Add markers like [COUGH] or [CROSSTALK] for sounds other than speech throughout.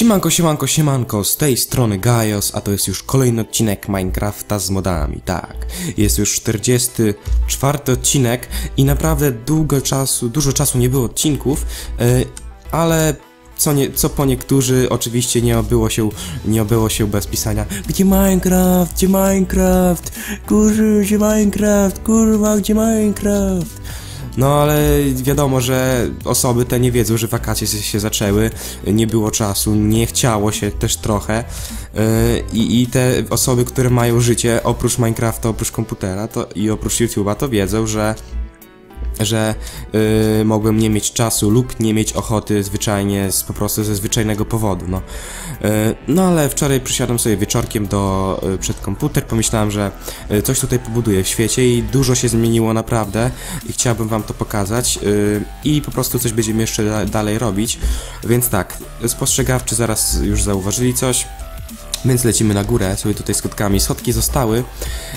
Siemanko, siemanko, siemanko, z tej strony Gaios, a to jest już kolejny odcinek Minecrafta z modami, tak. Jest już 44 odcinek i naprawdę długo czasu, dużo czasu nie było odcinków, yy, ale co, nie, co po niektórzy oczywiście nie obyło się, nie obyło się bez pisania. Gdzie Minecraft, gdzie Minecraft, kurwa, gdzie Minecraft, kurwa, gdzie Minecraft no ale wiadomo, że osoby te nie wiedzą, że wakacje się zaczęły, nie było czasu, nie chciało się też trochę. Yy, i te osoby, które mają życie oprócz Minecrafta, oprócz komputera to, i oprócz YouTube'a to wiedzą, że że yy, mogłem nie mieć czasu lub nie mieć ochoty zwyczajnie, z, po prostu ze zwyczajnego powodu, no. Yy, no ale wczoraj przysiadłem sobie wieczorkiem do, yy, przed komputer, pomyślałem, że yy, coś tutaj pobuduję w świecie i dużo się zmieniło naprawdę i chciałbym wam to pokazać yy, i po prostu coś będziemy jeszcze da dalej robić, więc tak, spostrzegawczy zaraz już zauważyli coś, więc lecimy na górę, sobie tutaj skutkami. Schodki zostały.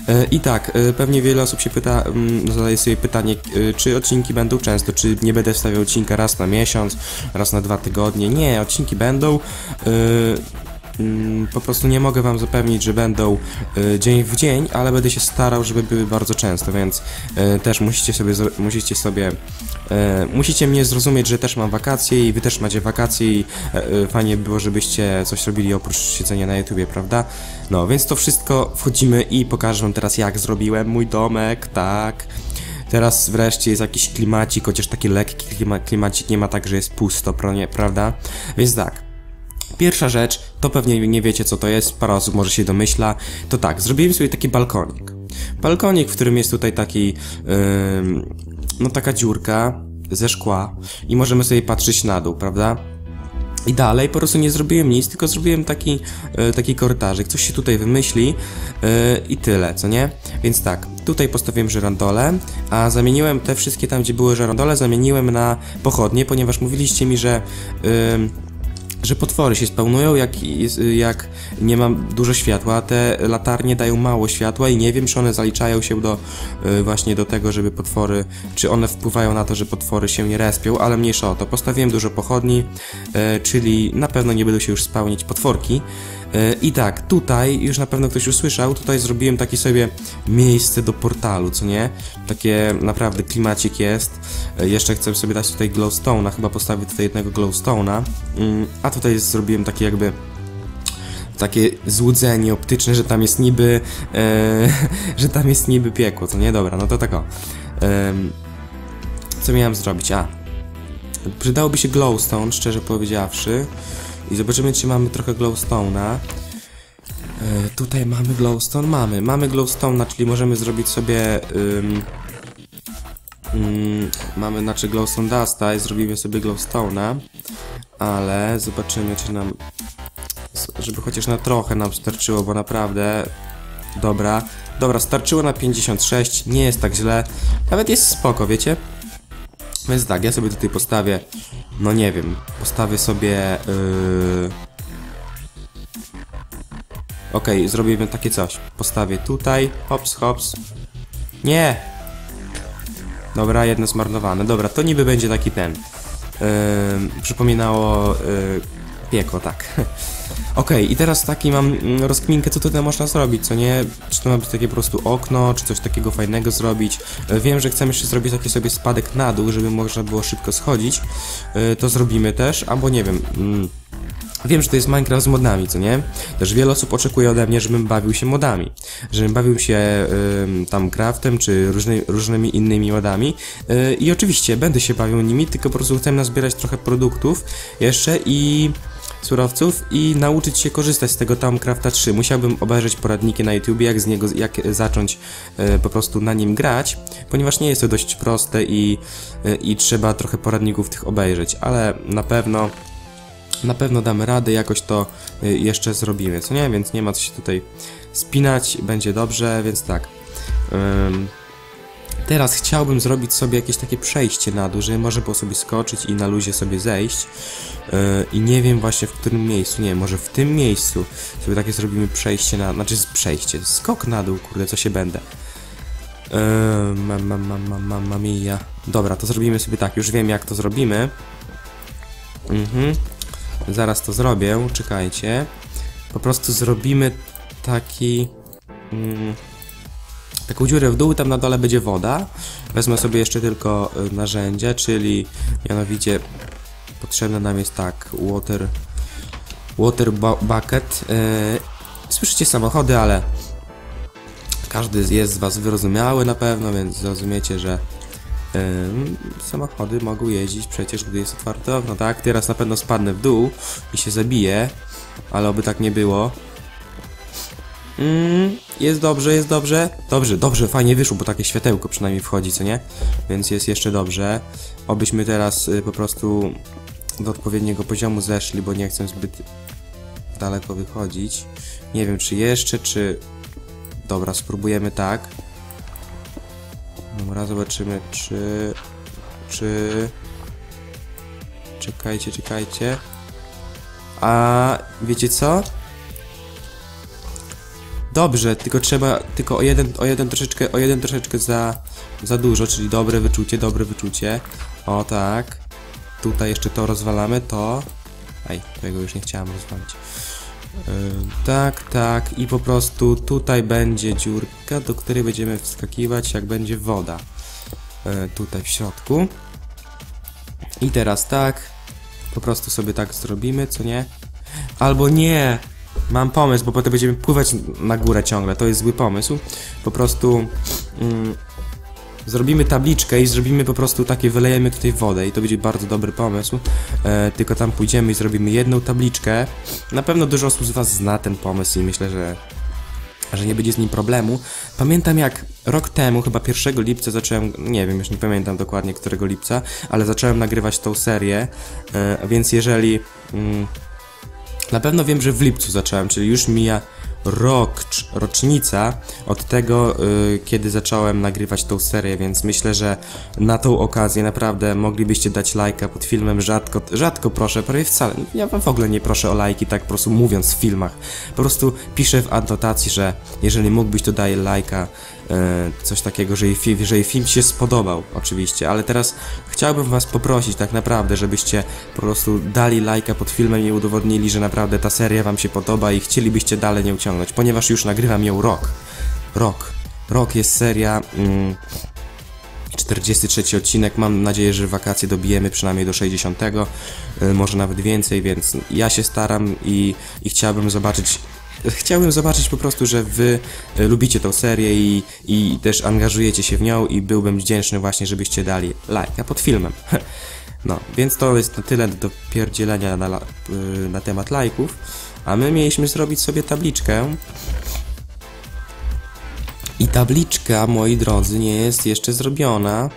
E, I tak, e, pewnie wiele osób się pyta, mm, zadaje sobie pytanie, e, czy odcinki będą często, czy nie będę wstawiał odcinka raz na miesiąc, raz na dwa tygodnie. Nie, odcinki będą. Mm, po prostu nie mogę wam zapewnić, że będą y, dzień w dzień, ale będę się starał, żeby były bardzo często, więc y, też musicie sobie, musicie sobie, y, musicie mnie zrozumieć, że też mam wakacje i wy też macie wakacje i fajnie było, żebyście coś robili oprócz siedzenia na YouTubie, prawda? No, więc to wszystko wchodzimy i pokażę wam teraz jak zrobiłem mój domek, tak. Teraz wreszcie jest jakiś klimacik, chociaż taki lekki klimacik, nie ma tak, że jest pusto, prawda? Więc tak, Pierwsza rzecz, to pewnie nie wiecie co to jest, parę osób może się domyśla, to tak, zrobiłem sobie taki balkonik. Balkonik, w którym jest tutaj taki, yy, no taka dziurka ze szkła i możemy sobie patrzeć na dół, prawda? I dalej po prostu nie zrobiłem nic, tylko zrobiłem taki, yy, taki korytarzyk, coś się tutaj wymyśli yy, i tyle, co nie? Więc tak, tutaj postawiłem żerandole, a zamieniłem te wszystkie tam, gdzie były żerandole, zamieniłem na pochodnie, ponieważ mówiliście mi, że... Yy, że potwory się spełnują, jak, jak nie ma dużo światła. Te latarnie dają mało światła i nie wiem, czy one zaliczają się do y, właśnie do tego, żeby potwory, czy one wpływają na to, że potwory się nie respią, ale mniejsza o to. Postawiłem dużo pochodni, y, czyli na pewno nie będą się już spełnić potworki. I tak, tutaj, już na pewno ktoś usłyszał, tutaj zrobiłem takie sobie miejsce do portalu, co nie? Takie naprawdę klimacik jest. E, jeszcze chcę sobie dać tutaj glowstone'a, chyba postawię tutaj jednego glowstone'a. Mm, a tutaj zrobiłem takie jakby takie złudzenie optyczne, że tam jest niby e, [LAUGHS] że tam jest niby piekło, co nie? Dobra, no to tak o. E, co miałem zrobić? A, przydałoby się glowstone, szczerze powiedziawszy. I zobaczymy, czy mamy trochę glowstone'a. E, tutaj mamy glowstone? Mamy. Mamy glowstone'a, czyli możemy zrobić sobie... Ym, ym, mamy, znaczy glowstone dusta i zrobimy sobie glowstone'a. Ale zobaczymy, czy nam... Żeby chociaż na trochę nam starczyło, bo naprawdę... Dobra. Dobra, starczyło na 56, nie jest tak źle. Nawet jest spoko, wiecie? Więc tak, ja sobie tutaj postawię, no nie wiem, postawię sobie... Yy... Okej, okay, zrobimy takie coś. Postawię tutaj, hops, hops. Nie! Dobra, jedno zmarnowane. Dobra, to niby będzie taki ten. Yy, przypominało yy, piekło, tak. [LAUGHS] Okej, okay, i teraz taki mam mm, rozkminkę, co tutaj można zrobić, co nie? Czy to ma być takie po prostu okno, czy coś takiego fajnego zrobić? E, wiem, że chcemy jeszcze zrobić taki sobie spadek na dół, żeby można było szybko schodzić. E, to zrobimy też, albo nie wiem... Mm, wiem, że to jest Minecraft z modami, co nie? Też wiele osób oczekuje ode mnie, żebym bawił się modami. Żebym bawił się y, tam craftem, czy różny, różnymi innymi modami. Y, I oczywiście będę się bawił nimi, tylko po prostu chcę nazbierać trochę produktów jeszcze i surowców i nauczyć się korzystać z tego Tamcrafta 3. Musiałbym obejrzeć poradniki na YouTube, jak z niego, jak zacząć e, po prostu na nim grać, ponieważ nie jest to dość proste i, e, i trzeba trochę poradników tych obejrzeć, ale na pewno na pewno damy radę, jakoś to e, jeszcze zrobimy, co nie? Więc nie ma co się tutaj spinać, będzie dobrze, więc tak. Teraz chciałbym zrobić sobie jakieś takie przejście na dół, żeby można było sobie skoczyć i na luzie sobie zejść. Yy, I nie wiem właśnie w którym miejscu, nie może w tym miejscu sobie takie zrobimy przejście na... Znaczy przejście, skok na dół, kurde, co się będę. Yy, mamma, mamma, mamma mia. Dobra, to zrobimy sobie tak, już wiem jak to zrobimy. Mhm. zaraz to zrobię, czekajcie. Po prostu zrobimy taki... Mm, taką dziurę w dół, tam na dole będzie woda. Wezmę sobie jeszcze tylko y, narzędzia, czyli mianowicie potrzebne nam jest tak, water, water bu- bucket. Yy, słyszycie samochody, ale każdy jest z Was wyrozumiały na pewno, więc zrozumiecie, że yy, samochody mogą jeździć przecież, gdy jest otwarte okno, tak? Teraz na pewno spadnę w dół i się zabiję, ale oby tak nie było. Mm, jest dobrze, jest dobrze. Dobrze, dobrze, fajnie wyszło, bo takie światełko przynajmniej wchodzi, co nie? Więc jest jeszcze dobrze. Obyśmy teraz y, po prostu do odpowiedniego poziomu zeszli, bo nie chcę zbyt daleko wychodzić. Nie wiem, czy jeszcze, czy... Dobra, spróbujemy tak. Dobra, zobaczymy, czy... Czy... Czekajcie, czekajcie. A wiecie co? Dobrze, tylko trzeba, tylko o jeden, o jeden troszeczkę, o jeden troszeczkę za, za dużo, czyli dobre wyczucie, dobre wyczucie. O tak. Tutaj jeszcze to rozwalamy, to... Ej, tego już nie chciałem rozwalić. Yy, tak, tak i po prostu tutaj będzie dziurka, do której będziemy wskakiwać jak będzie woda. Yy, tutaj w środku. I teraz tak, po prostu sobie tak zrobimy, co nie? Albo nie! Mam pomysł, bo potem będziemy pływać na górę ciągle, to jest zły pomysł. Po prostu mm, zrobimy tabliczkę i zrobimy po prostu takie, wylejemy tutaj wodę i to będzie bardzo dobry pomysł. E, tylko tam pójdziemy i zrobimy jedną tabliczkę. Na pewno dużo osób z Was zna ten pomysł i myślę, że że nie będzie z nim problemu. Pamiętam jak rok temu, chyba 1 lipca zacząłem, nie wiem, już nie pamiętam dokładnie którego lipca, ale zacząłem nagrywać tą serię, e, więc jeżeli... Mm, na pewno wiem, że w lipcu zacząłem, czyli już mija rok, cz- rocznica od tego, y, kiedy zacząłem nagrywać tą serię, więc myślę, że na tą okazję naprawdę moglibyście dać lajka pod filmem. Rzadko, rzadko proszę, prawie wcale. Ja wam w ogóle nie proszę o lajki, tak po prostu mówiąc w filmach. Po prostu piszę w anotacji, że jeżeli mógłbyś, to daj lajka, coś takiego, jeżeli film, jeżeli film się spodobał, oczywiście. Ale teraz chciałbym was poprosić tak naprawdę, żebyście po prostu dali lajka pod filmem i udowodnili, że naprawdę ta seria wam się podoba i chcielibyście dalej nią ciągnąć, ponieważ już nagrywam ją rok. Rok. Rok jest seria. Mm, 43 odcinek. Mam nadzieję, że wakacje dobijemy przynajmniej do 60, y, może nawet więcej, więc ja się staram i, i chciałbym zobaczyć. Chciałbym zobaczyć po prostu, że wy y, lubicie tą serię i, i też angażujecie się w nią i byłbym wdzięczny właśnie, żebyście dali lajka pod filmem. [LAUGHS] No, więc to jest na tyle do pierdzielenia na, y, na temat lajków. A my mieliśmy zrobić sobie tabliczkę. I tabliczka, moi drodzy, nie jest jeszcze zrobiona.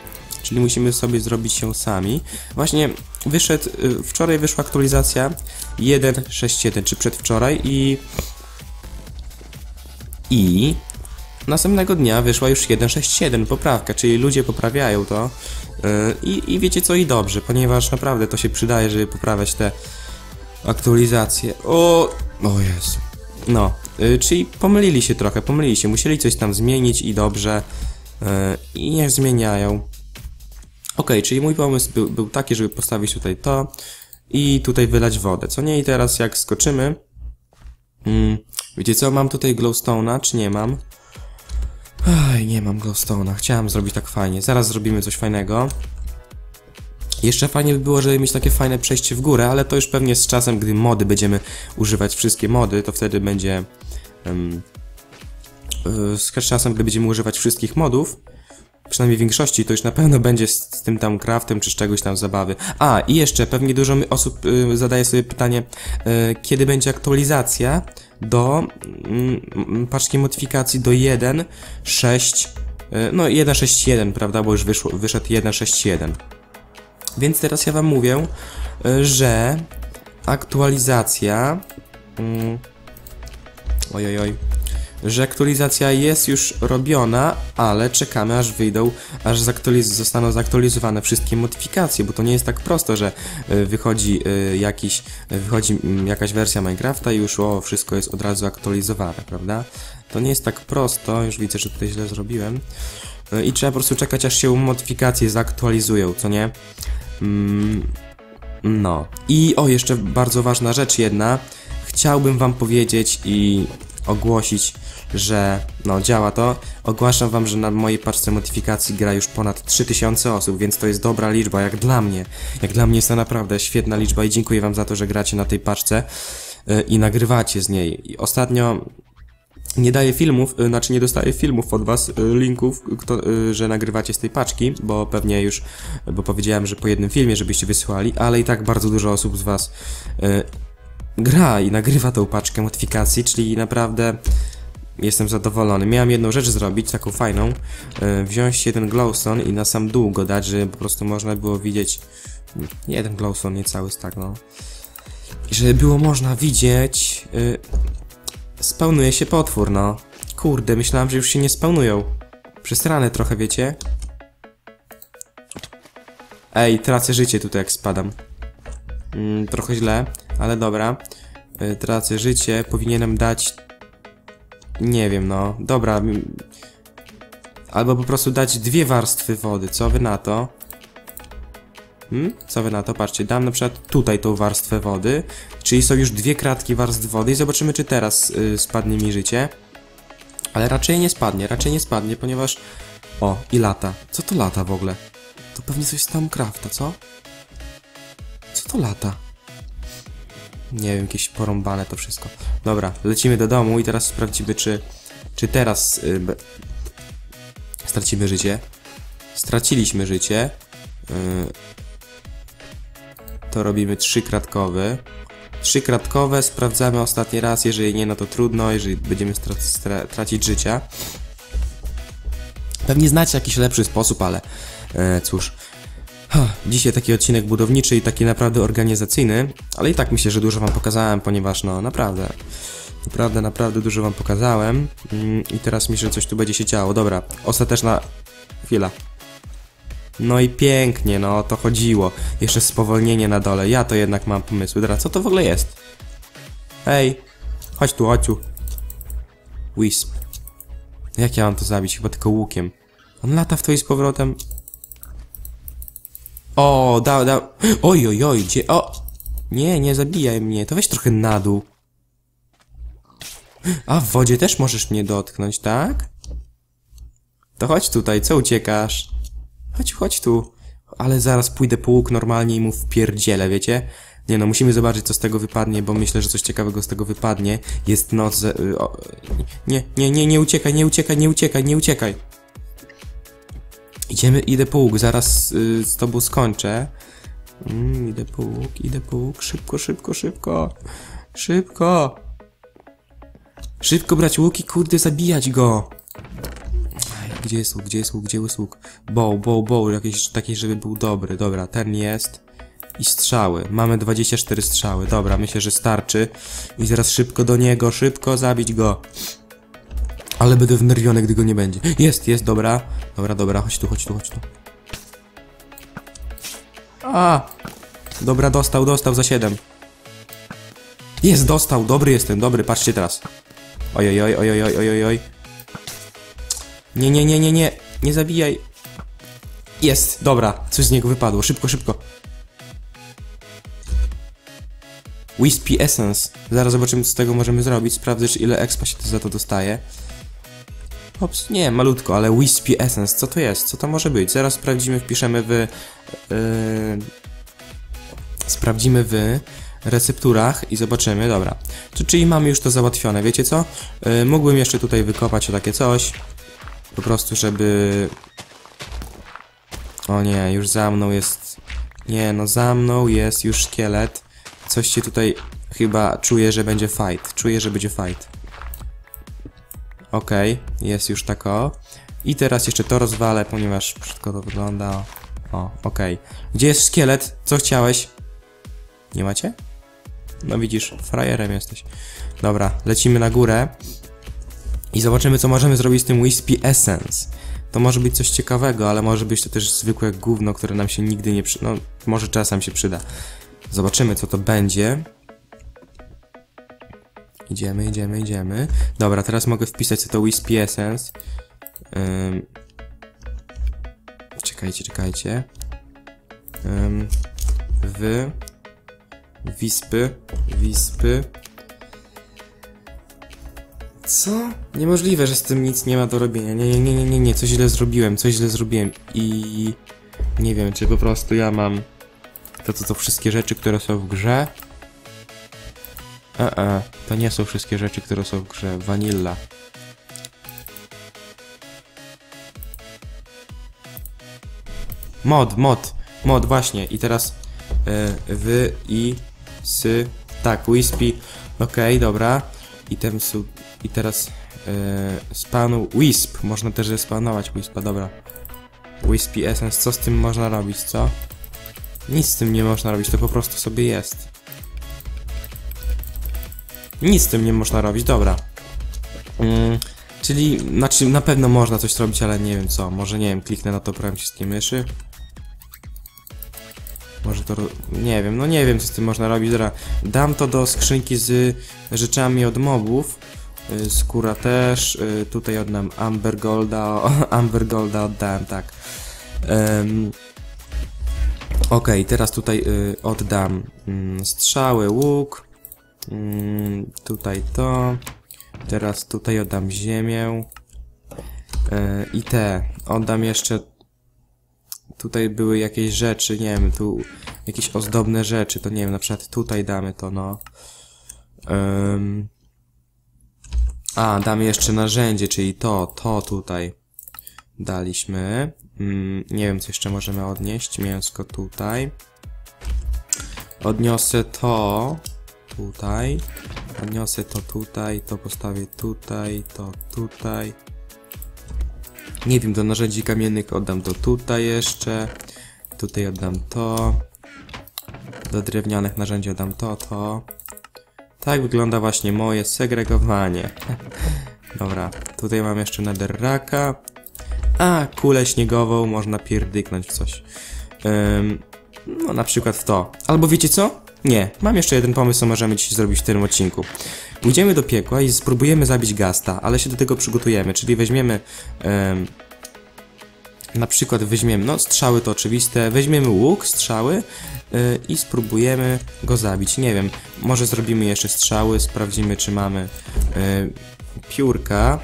Czyli musimy sobie zrobić ją sami. Właśnie wyszedł, y, wczoraj wyszła aktualizacja 1.6.1, czy przedwczoraj i... I... Następnego dnia wyszła już 1.6.7 poprawka, czyli ludzie poprawiają to. y, I, I wiecie co, i dobrze, ponieważ naprawdę to się przydaje, żeby poprawiać te aktualizacje. O, o Jezu. No, y, czyli pomylili się trochę, pomylili się, musieli coś tam zmienić i dobrze. y, I niech zmieniają. Okej, czyli mój pomysł był, był taki, żeby postawić tutaj to i tutaj wylać wodę, co nie? I teraz jak skoczymy... Mm, wiecie co, mam tutaj glowstone'a, czy nie mam? Aj, nie mam glowstone'a, chciałem zrobić tak fajnie. Zaraz zrobimy coś fajnego. Jeszcze fajnie by było, żeby mieć takie fajne przejście w górę, ale to już pewnie z czasem, gdy mody będziemy używać wszystkie mody, to wtedy będzie... Um, z czasem, gdy będziemy używać wszystkich modów, przynajmniej większości, to już na pewno będzie z, z tym tam craftem czy z czegoś tam zabawy. A, i jeszcze pewnie dużo osób y, zadaje sobie pytanie, y, kiedy będzie aktualizacja do mm, paczki modyfikacji do 1.6, y, no 1.6.1, prawda, bo już wyszło, wyszedł 1.6.1. Więc teraz ja wam mówię, y, że aktualizacja. Mm, oj, oj, oj. Że aktualizacja jest już robiona, ale czekamy aż wyjdą, aż zaktualiz zostaną zaktualizowane wszystkie modyfikacje, bo to nie jest tak prosto, że y, wychodzi y, jakiś, y, wychodzi mm, jakaś wersja Minecrafta i już o, wszystko jest od razu aktualizowane, prawda? To nie jest tak prosto, już widzę, że tutaj źle zrobiłem. I trzeba po prostu czekać, aż się modyfikacje zaktualizują, co nie? Mm, No. I o, jeszcze bardzo ważna rzecz jedna. Chciałbym wam powiedzieć i ogłosić, że no działa to. Ogłaszam wam, że na mojej paczce modyfikacji gra już ponad 3000 osób, więc to jest dobra liczba, jak dla mnie. Jak dla mnie jest to naprawdę świetna liczba i dziękuję wam za to, że gracie na tej paczce y, i nagrywacie z niej. I ostatnio nie daję filmów, y, znaczy nie dostaję filmów od was, y, linków, kto, że nagrywacie z tej paczki, bo pewnie już, bo powiedziałem, że po jednym filmie, żebyście wysyłali, ale i tak bardzo dużo osób z was gra i nagrywa tą paczkę modyfikacji, czyli naprawdę jestem zadowolony. Miałem jedną rzecz zrobić, taką fajną, y, wziąć jeden glowstone i na sam dół go dać, żeby po prostu można było widzieć, nie jeden glowstone, nie cały stack, no. Żeby było można widzieć, y, spełnuje się potwór, no. Kurde, myślałem, że już się nie spełnują. Przesrane trochę, wiecie? Ej, tracę życie tutaj jak spadam. Mm, trochę źle, ale dobra. Y, tracę życie, powinienem dać... Nie wiem, no. Dobra. Albo po prostu dać dwie warstwy wody, co wy na to? Hmm? Co wy na to? Patrzcie, dam na przykład tutaj tą warstwę wody, czyli są już dwie kratki warstw wody i zobaczymy, czy teraz y, spadnie mi życie. Ale raczej nie spadnie, raczej nie spadnie, ponieważ... O, i lata. Co to lata w ogóle? To pewnie coś z Tamcrafta, co? Co to lata? Nie wiem, jakieś porąbane to wszystko. Dobra, lecimy do domu i teraz sprawdzimy, czy... Czy teraz... Y, stracimy życie. Straciliśmy życie. Y, to robimy trzykratkowy. Trzykratkowe sprawdzamy ostatni raz, jeżeli nie, no to trudno, jeżeli będziemy tracić życia. Pewnie znacie jakiś lepszy sposób, ale e, cóż. Dzisiaj taki odcinek budowniczy i taki naprawdę organizacyjny, ale i tak myślę, że dużo wam pokazałem, ponieważ no naprawdę, naprawdę, naprawdę dużo wam pokazałem mm, i teraz myślę, że coś tu będzie się działo. Dobra, ostateczna chwila. No i pięknie, no o to chodziło. Jeszcze spowolnienie na dole. Ja to jednak mam pomysły. Dobra, co to w ogóle jest? Hej, chodź tu, chodź tu. Wisp. Jak ja mam to zabić? Chyba tylko łukiem. On lata w to i z powrotem. O, dał, dał. Oj, oj, oj, gdzie? O! Nie, nie zabijaj mnie. To weź trochę na dół. A w wodzie też możesz mnie dotknąć, tak? To chodź tutaj, co uciekasz? Chodź, chodź tu. Ale zaraz pójdę po łuk normalnie i mu wpierdzielę, wiecie? Nie no, musimy zobaczyć co z tego wypadnie, bo myślę, że coś ciekawego z tego wypadnie. Jest noc... y, o, nie, nie, nie, nie uciekaj, nie uciekaj, nie uciekaj, nie uciekaj. Idziemy, idę po łuk, zaraz y, z tobą skończę. Mm, idę po łuk, idę po łuk, szybko, szybko, szybko. Szybko. Szybko brać łuki, kurde, zabijać go. Gdzie jest łuk, gdzie jest łuk, gdzie jest łuk? Bow, bow, bow, jakiś taki, żeby był dobry. Dobra, ten jest. I strzały. Mamy 24 strzały. Dobra, myślę, że starczy. I zaraz szybko do niego, szybko zabić go. Ale będę wnerwiony, gdy go nie będzie. Jest, jest, dobra. Dobra, dobra, chodź tu, chodź tu, chodź tu. A! Dobra, dostał, dostał za 7. Jest, dostał, dobry jestem, dobry, patrzcie teraz. Oj, oj, oj, oj, oj, oj, oj. Nie, nie, nie, nie, nie, nie zabijaj. Jest, dobra, coś z niego wypadło, szybko, szybko. Wispy Essence. Zaraz zobaczymy, co z tego możemy zrobić. Sprawdzę, ile expa się to za to dostaje. Ops, nie, malutko, ale Wispy Essence, co to jest? Co to może być? Zaraz sprawdzimy, wpiszemy w... Yy, sprawdzimy w recepturach i zobaczymy, dobra. Czyli mamy już to załatwione, wiecie co? Yy, mógłbym jeszcze tutaj wykopać takie coś. Po prostu, żeby... O nie, już za mną jest... Nie, no za mną jest już szkielet. Coś się tutaj chyba czuję, że będzie fight. Czuję, że będzie fight. Okej, jest już tako. I teraz jeszcze to rozwalę, ponieważ wszystko to wygląda. O, okej. Gdzie jest szkielet? Co chciałeś? Nie macie? No widzisz, frajerem jesteś. Dobra, lecimy na górę. I zobaczymy, co możemy zrobić z tym Wispy Essence. To może być coś ciekawego, ale może być to też zwykłe gówno, które nam się nigdy nie przy... No, może czasem się przyda. Zobaczymy, co to będzie. Idziemy, idziemy, idziemy. Dobra, teraz mogę wpisać sobie to Wispy Essence. Ym... Czekajcie, czekajcie. Ym... w Wispy, Wispy. Co? Niemożliwe, że z tym nic nie ma do robienia. Nie, nie, nie, nie, nie, nie, coś źle zrobiłem, coś źle zrobiłem i nie wiem, czy po prostu ja mam to, to, to wszystkie rzeczy, które są w grze. E, e, to nie są wszystkie rzeczy, które są w grze. Vanilla. Mod, mod, mod, właśnie. I teraz e, wy i sy, tak, Wispy. Okej, dobra. I ten su, i teraz e, spanu Wisp. Można też zespanować Wispa, dobra. Wispy Essence, co z tym można robić, co? Nic z tym nie można robić, to po prostu sobie jest. Nic z tym nie można robić, dobra. Mm, czyli, znaczy na pewno można coś zrobić, ale nie wiem co. Może nie wiem, kliknę na to prawym wszystkie myszy. Może to, nie wiem, no nie wiem co z tym można robić, dobra. Dam to do skrzynki z rzeczami od mobów. Y, Skóra też, y, tutaj oddam Amber Golda, [LAUGHS] Amber Golda oddałem, tak. Em, Okej, teraz tutaj y, oddam mm, strzały, łuk. Mm, tutaj to. Teraz tutaj oddam ziemię. Y, I te. Oddam jeszcze. Tutaj były jakieś rzeczy, nie wiem, tu jakieś ozdobne rzeczy, to nie wiem, na przykład tutaj damy to, no. A, damy jeszcze narzędzie, czyli to, to tutaj daliśmy. Mm, nie wiem, co jeszcze możemy odnieść. Mięsko tutaj. Odniosę to tutaj. Odniosę to tutaj, to postawię tutaj, to tutaj. Nie wiem, do narzędzi kamiennych oddam to tutaj jeszcze. Tutaj oddam to. Do drewnianych narzędzi oddam to, to. Tak wygląda właśnie moje segregowanie. [LAUGHS] Dobra, tutaj mam jeszcze netherraka. A, kulę śniegową można pierdyknąć w coś. Ym, no, na przykład w to. Albo wiecie co? Nie, mam jeszcze jeden pomysł, co możemy dzisiaj zrobić w tym odcinku. Pójdziemy do piekła i spróbujemy zabić Gasta, ale się do tego przygotujemy, czyli weźmiemy... Na przykład weźmiemy, no strzały to oczywiste, weźmiemy łuk, strzały yy, i spróbujemy go zabić. Nie wiem, może zrobimy jeszcze strzały, sprawdzimy czy mamy yy, piórka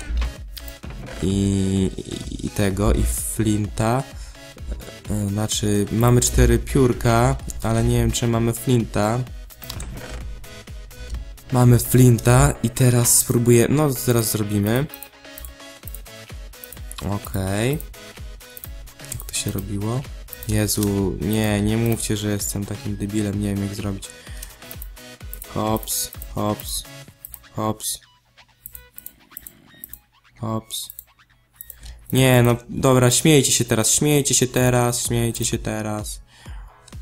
i, i tego, i flinta. Yy, Znaczy, mamy cztery piórka, ale nie wiem czy mamy flinta. Mamy flinta i teraz spróbuję, no zaraz zrobimy. Okej. Jak to się robiło? Jezu, nie, nie mówcie, że jestem takim debilem, nie wiem jak zrobić. Hops, hops, hops. Hops. Nie, no dobra, śmiejcie się teraz, śmiejcie się teraz, śmiejcie się teraz.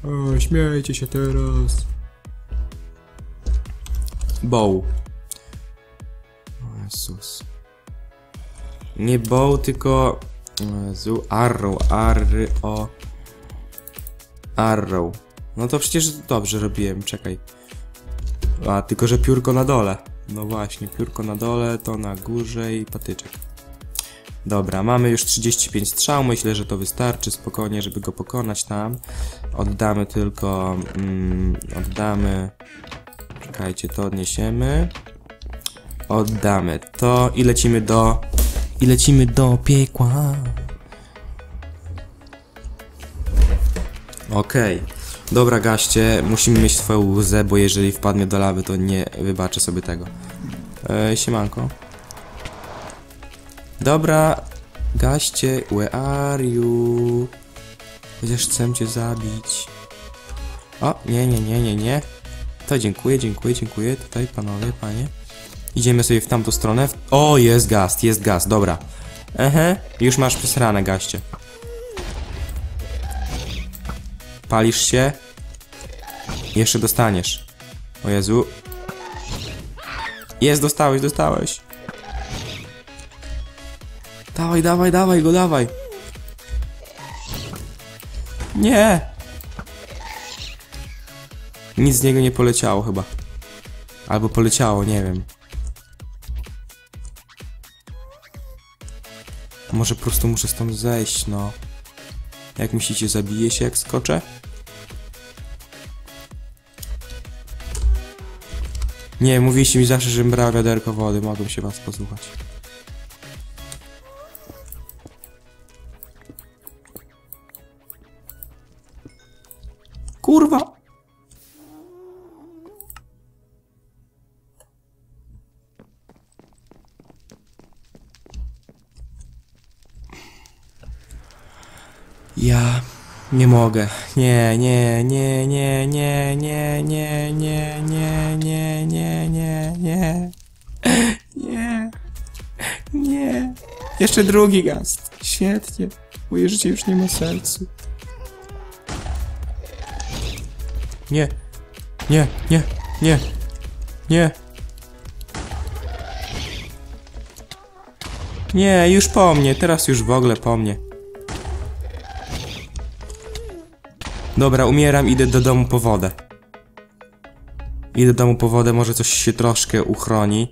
O, śmiejcie się teraz. Bow. O Jezus. Nie bow, tylko... O Jezu, arrow, arry, o... Arrow. No to przecież dobrze robiłem, czekaj. A, tylko że piórko na dole. No właśnie, piórko na dole, to na górze i patyczek. Dobra, mamy już 35 strzał, myślę, że to wystarczy spokojnie, żeby go pokonać tam. Oddamy tylko... Mm, oddamy... Czekajcie, to odniesiemy. Oddamy to i lecimy do... I lecimy do piekła. Okej. Dobra, gaście, musimy mieć twoją łzę, bo jeżeli wpadnie do lawy, to nie wybaczę sobie tego. E, siemanko. Dobra, gaście, where are you? Chociaż chcę cię zabić. O, nie, nie, nie, nie, nie. To dziękuję, dziękuję, dziękuję. Tutaj, panowie, panie. Idziemy sobie w tamtą stronę. O, jest gaz, jest gaz, dobra. Ehe, już masz przesrane, gaście. Palisz się? Jeszcze dostaniesz. O Jezu. Jest, dostałeś, dostałeś. Dawaj, dawaj, dawaj go, dawaj. Nie! Nic z niego nie poleciało chyba. Albo poleciało, nie wiem. Może po prostu muszę stąd zejść, no. Jak myślicie, zabije się jak skoczę? Nie, mówiliście mi zawsze, żebym brał wiaderko wody. Mogłem się was posłuchać. Mogę. Nie, nie, nie, nie, nie, nie, nie, nie, nie, nie, nie, nie, nie. Nie. Nie. Jeszcze drugi gast. Świetnie. Moje życie już nie ma sensu. Nie. Nie, nie, nie. Nie. Nie, już po mnie. Teraz już w ogóle po mnie. Dobra, umieram, idę do domu po wodę. Idę do domu po wodę, może coś się troszkę uchroni.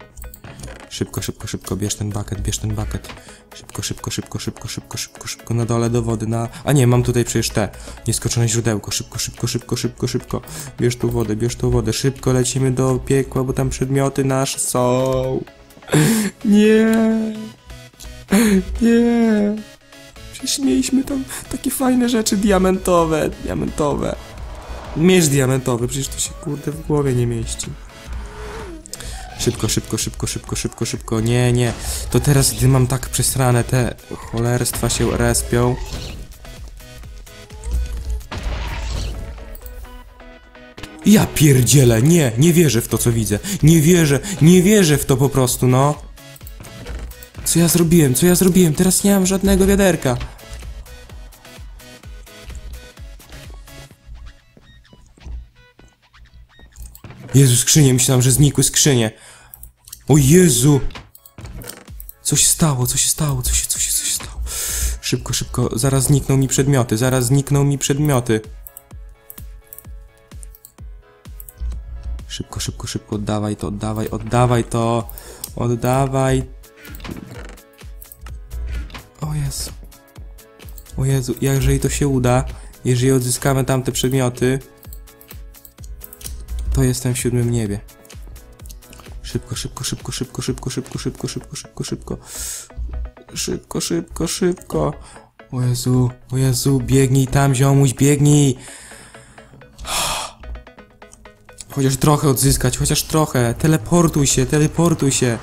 Szybko, szybko, szybko, bierz ten bucket, bierz ten bucket. Szybko, szybko, szybko, szybko, szybko, szybko, szybko, na dole do wody, na... A nie, mam tutaj przecież te, nieskoczone źródełko. Szybko, szybko, szybko, szybko, szybko. Bierz tu wodę, bierz tu wodę. Szybko lecimy do piekła, bo tam przedmioty nasze są. [LAUGHS] Nie. Nie. Przecież mieliśmy tam takie fajne rzeczy diamentowe, diamentowe. Miecz diamentowy, przecież to się kurde w głowie nie mieści. Szybko, szybko, szybko, szybko, szybko, szybko. Nie, nie. To teraz, gdy mam tak przesrane, te cholerstwa się respią. Ja pierdzielę, nie, nie wierzę w to, co widzę. Nie wierzę, nie wierzę w to po prostu, no. Co ja zrobiłem, co ja zrobiłem? Teraz nie mam żadnego wiaderka. Jezu, skrzynie, myślałem, że znikły skrzynie. O Jezu! Co się stało, co się stało, co się, co się, co się stało? Szybko, szybko, zaraz znikną mi przedmioty, zaraz znikną mi przedmioty. Szybko, szybko, szybko, oddawaj to, oddawaj, oddawaj to, oddawaj. O Jezu. O Jezu, jeżeli to się uda, jeżeli odzyskamy tamte przedmioty, to jestem w siódmym niebie. Szybko, szybko, szybko, szybko, szybko, szybko, szybko, szybko, szybko, szybko. Szybko, szybko, szybko. O Jezu, o Jezu, biegnij tam, ziomuś, biegnij. Chociaż trochę odzyskać, chociaż trochę. Teleportuj się, teleportuj się.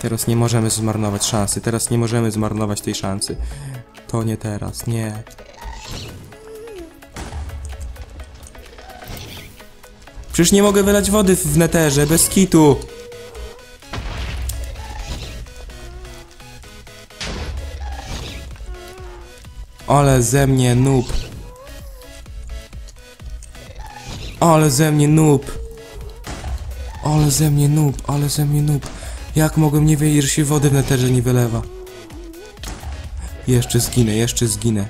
Teraz nie możemy zmarnować szansy, teraz nie możemy zmarnować tej szansy. To nie teraz, nie. Przecież nie mogę wylać wody w neterze, bez kitu. Ale ze mnie noob. Ale ze mnie noob. Ale ze mnie noob, ale ze mnie noob. Jak mogłem nie wiedzieć, że się wody w neterze nie wylewa? Jeszcze zginę, jeszcze zginę.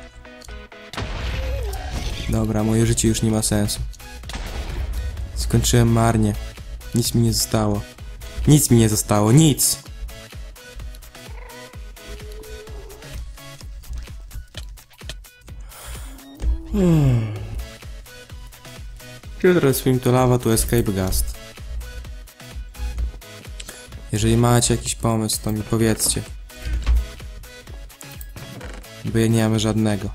Dobra, moje życie już nie ma sensu. Skończyłem marnie. Nic mi nie zostało. Nic mi nie zostało, nic! Hmm. Filter swim to lava to escape gast. Jeżeli macie jakiś pomysł, to mi powiedzcie. Bo ja nie mam żadnego.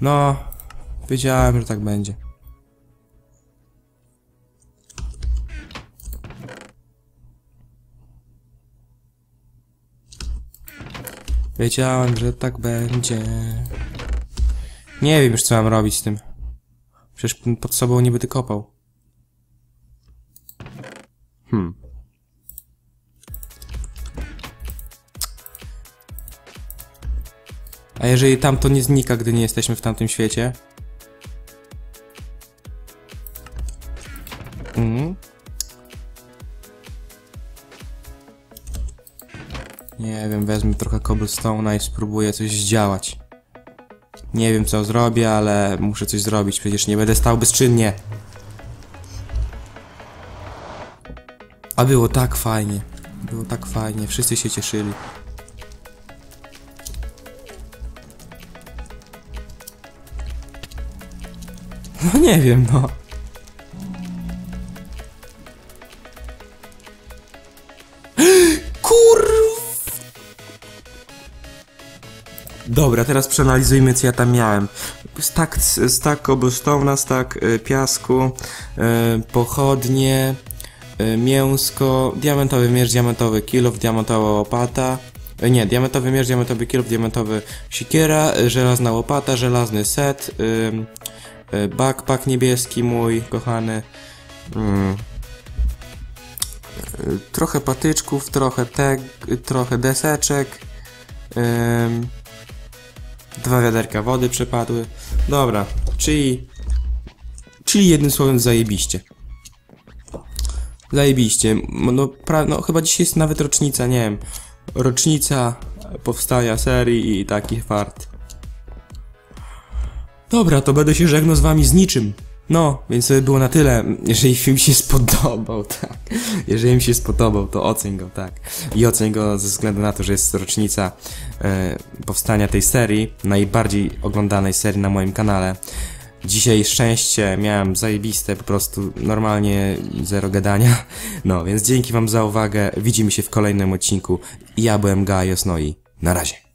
No, wiedziałem, że tak będzie. Wiedziałem, że tak będzie. Nie wiem już co mam robić z tym. Przecież pod sobą nie będę kopał. Hmm. A jeżeli tamto nie znika, gdy nie jesteśmy w tamtym świecie? Mhm. Nie wiem, wezmę trochę cobblestone'a i spróbuję coś zdziałać. Nie wiem co zrobię, ale muszę coś zrobić, przecież nie będę stał bezczynnie. A było tak fajnie. Było tak fajnie, wszyscy się cieszyli. No nie wiem, no. Dobra, teraz przeanalizujmy, co ja tam miałem. Stak, stak cobblestone'a, stak y, piasku, y, pochodnie, y, mięsko, diamentowy miecz, diamentowy kilof, diamentowa łopata, nie, diamentowy miecz, diamentowy kilof, diamentowy siekiera, y, żelazna łopata, żelazny set, backpack niebieski mój, kochany, mm, trochę patyczków, trochę teg, trochę deseczek, ym, dwa wiaderka wody przepadły. Dobra, czyli, czyli jednym słowem zajebiście. Zajebiście. No, pra, no chyba dzisiaj jest nawet rocznica, nie wiem, rocznica powstania serii i taki fart. Dobra, to będę się żegnał z wami z niczym. No, więc to by było na tyle. Jeżeli film się spodobał, [LAUGHS] tak. Jeżeli mi się spodobał, to oceń go, tak. I oceń go ze względu na to, że jest rocznica e, powstania tej serii, najbardziej oglądanej serii na moim kanale. Dzisiaj szczęście miałem zajebiste, po prostu normalnie zero gadania. No, więc dzięki wam za uwagę. Widzimy się w kolejnym odcinku. Ja byłem Gajos, no i na razie.